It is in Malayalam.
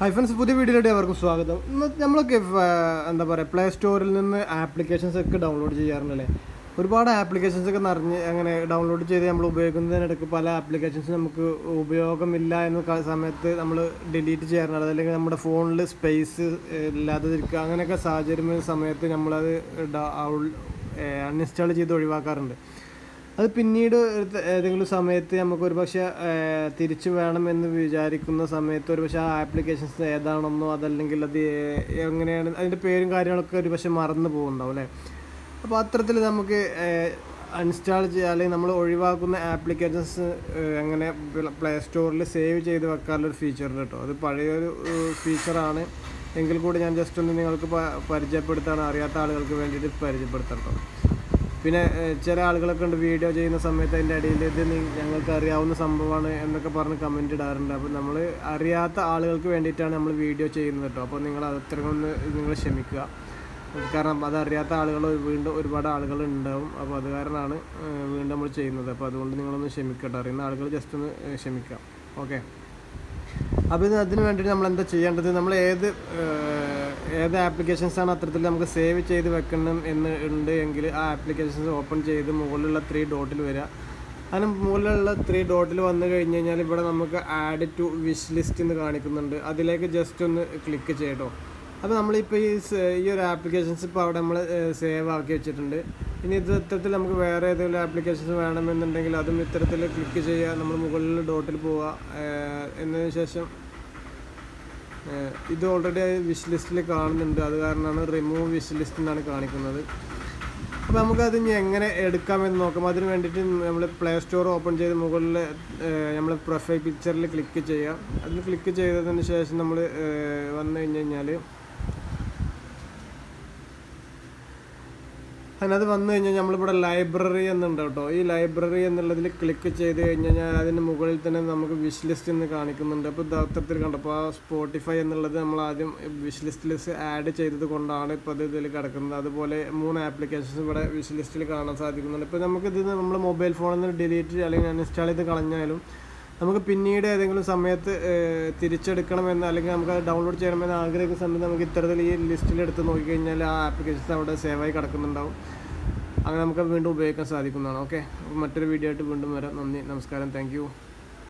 ഹൈ ഫ്രണ്ട്സ് പുതിയ വീഡിയോയിലേക്ക് അവർക്കും സ്വാഗതം. നമ്മളൊക്കെ എന്താ പറയുക പ്ലേ സ്റ്റോറിൽ നിന്ന് ആപ്ലിക്കേഷൻസ് ഒക്കെ ഡൗൺലോഡ് ചെയ്യാറുണ്ടല്ലേ? ഒരുപാട് ആപ്ലിക്കേഷൻസ് ഒക്കെ നിറഞ്ഞ് അങ്ങനെ ഡൗൺലോഡ് ചെയ്ത് നമ്മൾ ഉപയോഗിക്കുന്നതിനിടയ്ക്ക് പല ആപ്ലിക്കേഷൻസ് നമുക്ക് ഉപയോഗമില്ല എന്ന സമയത്ത് നമ്മൾ ഡിലീറ്റ് ചെയ്യാറുണ്ട്. അതല്ലെങ്കിൽ നമ്മുടെ ഫോണിൽ സ്പേസ് ഇല്ലാതിരിക്കുക അങ്ങനെയൊക്കെ സാഹചര്യം സമയത്ത് നമ്മളത് അൺഇൻസ്റ്റാൾ ചെയ്ത് ഒഴിവാക്കാറുണ്ട്. അത് പിന്നീട് ഏതെങ്കിലും സമയത്ത് നമുക്ക് ഒരു പക്ഷേ തിരിച്ചു വേണമെന്ന് വിചാരിക്കുന്ന സമയത്ത് ഒരു പക്ഷേ ആ ആപ്ലിക്കേഷൻസ് ഏതാണെന്നോ അതല്ലെങ്കിൽ അത് എങ്ങനെയാണ് അതിന്റെ പേരും കാര്യങ്ങളൊക്കെ ഒരു പക്ഷേ മറന്നു പോകുന്നുണ്ടാവും അല്ലേ? അപ്പോൾ അത്തരത്തിൽ നമുക്ക് അൺഇൻസ്റ്റാൾ ചെയ്യുക അല്ലെങ്കിൽ നമ്മൾ ഒഴിവാക്കുന്ന ആപ്ലിക്കേഷൻസ് എങ്ങനെ പ്ലേ സ്റ്റോറിൽ സേവ് ചെയ്ത് വെക്കാനുള്ളൊരു ഫീച്ചറുണ്ട് കേട്ടോ. അത് പഴയൊരു ഫീച്ചറാണ്. എങ്കിൽ കൂടി ഞാൻ ജസ്റ്റ് ഒന്ന് നിങ്ങൾക്ക് പരിചയപ്പെടുത്താൻ പരിചയപ്പെടുത്താണ് അറിയാത്ത ആളുകൾക്ക് വേണ്ടിയിട്ട് പരിചയപ്പെടുത്താം കേട്ടോ. പിന്നെ ചില ആളുകളൊക്കെ ഉണ്ട് വീഡിയോ ചെയ്യുന്ന സമയത്ത് അതിന്റെ ഇടയിൽ ഇത് ഞങ്ങൾക്ക് അറിയാവുന്ന സംഭവമാണ് എന്നൊക്കെ പറഞ്ഞ് കമന്റ് ഇടാറുണ്ട്. അപ്പോൾ നമ്മൾ അറിയാത്ത ആളുകൾക്ക് വേണ്ടിയിട്ടാണ് നമ്മൾ വീഡിയോ ചെയ്യുന്നത് കേട്ടോ. അപ്പോൾ നിങ്ങൾ അത്രയും ഒന്ന് നിങ്ങൾ ക്ഷമിക്കുക. കാരണം അതറിയാത്ത ആളുകൾ വീണ്ടും ഒരുപാട് ആളുകൾ ഉണ്ടാവും. അപ്പോൾ അത് കാരണമാണ് വീണ്ടും നമ്മൾ ചെയ്യുന്നത്. അപ്പോൾ അതുകൊണ്ട് നിങ്ങളൊന്ന് ക്ഷമിക്കട്ടോ. അറിയുന്ന ആളുകൾ ജസ്റ്റ് ഒന്ന് ക്ഷമിക്കാം ഓക്കെ അപ്പോൾ ഇത് അതിന് വേണ്ടിയിട്ട് നമ്മൾ എന്താ ചെയ്യേണ്ടത്? നമ്മൾ ഏത് ഏത് ആപ്ലിക്കേഷൻസാണ് അത്തരത്തിൽ നമുക്ക് സേവ് ചെയ്ത് വെക്കണം എന്ന് ഉണ്ട് എങ്കിൽ ആ ആപ്ലിക്കേഷൻസ് ഓപ്പൺ ചെയ്ത് മുകളിലുള്ള ത്രീ ഡോട്ടിൽ വരിക അതിന് മുകളിലുള്ള ത്രീ ഡോട്ടിൽ വന്നു കഴിഞ്ഞ് കഴിഞ്ഞാൽ ഇവിടെ നമുക്ക് ആഡ് ടു വിഷ് ലിസ്റ്റ് എന്ന് കാണിക്കുന്നുണ്ട്. അതിലേക്ക് ജസ്റ്റ് ഒന്ന് ക്ലിക്ക് ചെയ്യട്ടോ. അപ്പോൾ നമ്മളിപ്പോൾ ഈ ഈ ഒരു ആപ്ലിക്കേഷൻസ് ഇപ്പോൾ അവിടെ നമ്മൾ സേവ് ആക്കി വെച്ചിട്ടുണ്ട്. ഇനി ഇത് ഇത്തരത്തിൽ നമുക്ക് വേറെ ഏതെങ്കിലും ആപ്ലിക്കേഷൻസ് വേണമെന്നുണ്ടെങ്കിൽ അതും ഇത്തരത്തിൽ ക്ലിക്ക് ചെയ്യുക നമ്മൾ മുകളിൽ ഡോട്ടിൽ പോവുക എന്നതിന് ശേഷം ഇത് ഓൾറെഡി വിഷ് ലിസ്റ്റിൽ കാണുന്നുണ്ട്. അത് കാരണമാണ് റിമൂവ് വിഷ് ലിസ്റ്റ് എന്നാണ് കാണിക്കുന്നത്. അപ്പോൾ നമുക്കത് ഇനി എങ്ങനെ എടുക്കാമെന്ന് നോക്കാം. അതിന് വേണ്ടിയിട്ട് നമ്മൾ പ്ലേ സ്റ്റോർ ഓപ്പൺ ചെയ്ത് മുകളിൽ നമ്മൾ പ്രൊഫൈൽ പിക്ചറിൽ ക്ലിക്ക് ചെയ്യാം അതിൽ ക്ലിക്ക് ചെയ്തതിന് ശേഷം നമ്മൾ വന്നു കഴിഞ്ഞ് കഴിഞ്ഞാൽ അതിനകത്ത് വന്നു കഴിഞ്ഞാൽ നമ്മളിവിടെ ലൈബ്രറി എന്നുണ്ട് കേട്ടോ. ഈ ലൈബ്രറി എന്നുള്ളതിൽ ക്ലിക്ക് ചെയ്ത് കഴിഞ്ഞ് കഴിഞ്ഞാൽ അതിന് മുകളിൽ തന്നെ നമുക്ക് വിഷ് ലിസ്റ്റ് എന്ന് കാണിക്കുന്നുണ്ട്. അപ്പോൾ ദൗത്യത്തിൽ അത്തരത്തിൽ കണ്ടപ്പോൾ ആ സ്പോട്ടിഫൈ എന്നുള്ളത് നമ്മൾ ആദ്യം വിഷ് ലിസ്റ്റിൽ ആഡ് ചെയ്തത് കൊണ്ടാണ് ഇപ്പോൾ അത് ഇതിൽ കിടക്കുന്നത്. അതുപോലെ മൂന്ന് ആപ്ലിക്കേഷൻസ് ഇവിടെ വിഷ് ലിസ്റ്റിൽ കാണാൻ സാധിക്കുന്നുണ്ട്. ഇപ്പോൾ നമുക്കിത് നമ്മൾ മൊബൈൽ ഫോണിൽ നിന്ന് ഡിലീറ്റ് അല്ലെങ്കിൽ അൺഇൻസ്റ്റാൾ ചെയ്ത് കളഞ്ഞാലും നമുക്ക് പിന്നീട് ഏതെങ്കിലും സമയത്ത് തിരിച്ചെടുക്കണമെന്ന് അല്ലെങ്കിൽ നമുക്ക് അത് ഡൗൺലോഡ് ചെയ്യണമെന്ന് ആഗ്രഹിക്കുന്ന സമയത്ത് നമുക്ക് ഇത്തരത്തിൽ ഈ ലിസ്റ്റിൽ എടുത്ത് നോക്കിക്കഴിഞ്ഞാൽ ആ ആപ്ലിക്കേഷൻസ് അവിടെ സേവായി കിടക്കുന്നുണ്ടാവും. അങ്ങനെ നമുക്ക് വീണ്ടും ഉപയോഗിക്കാൻ സാധിക്കുന്നതാണ്. ഓക്കെ മറ്റൊരു വീഡിയോ ആയിട്ട് വീണ്ടും വരാം. നന്ദി. നമസ്കാരം. താങ്ക്